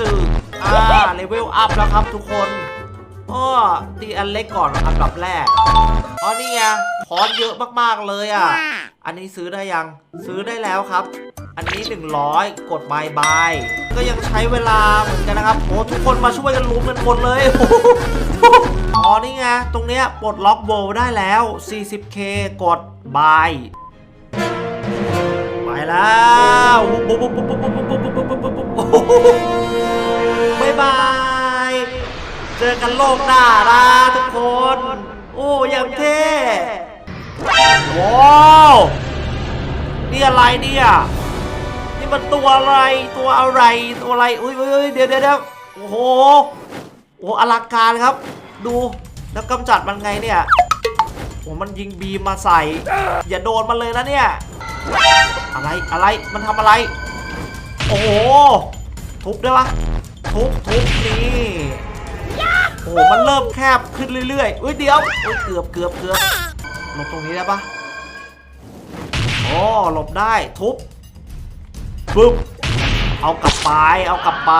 จึงอ่าเลเวลอัพแล้วครับทุกคนอ๋อตีอันเล็กก่อนอันดับแรกอ๋อนี่ไงคอนเยอะมากๆเลยอะ อันนี้ซื้อได้ยังซื้อได้แล้วครับ อันนี้ 100 กดบายบายก็ยังใช้เวลาเหมือนกันนะครับโอ้ทุกคนมาช่วยกันลุ้มกันหมดเลยอ๋อนี่ไงตรงเนี้ยปลดล็อกโบได้แล้ว 40k กดบายไปแล้วปุ๊บปุ๊บปุ๊บปุ๊บปุ๊บปุ๊บ เจอกันโลกหน้านะทุกคน โอ้ยังเท่โอ้นี่อะไรเนี่ย นี่มันตัวอะไรตัวอะไรตัวอะไรอุ้ยอุ้ยอุ้ยเดี๋ยวเดี๋ยวเดี๋ยวโอ้โหโอ้โหอลังการครับ ดูแล้วกำจัดมันไงเนี่ยโอ้มันยิงบีมมาใส่ อย่าโดนมันเลยนะเนี่ย อะไรอะไรมันทำอะไร โอ้โหทุบได้ปะทุบทุบนี่ โอ้โหมันเริ่มแคบขึ้นเรื่อยๆอุ้ยเดี๋ยวอุ้ยเกือบเกือบเกือบหลบตรงนี้ได้ปะโอ้หลบได้ทุบปึ๊บเอากลับไปเอากลับไป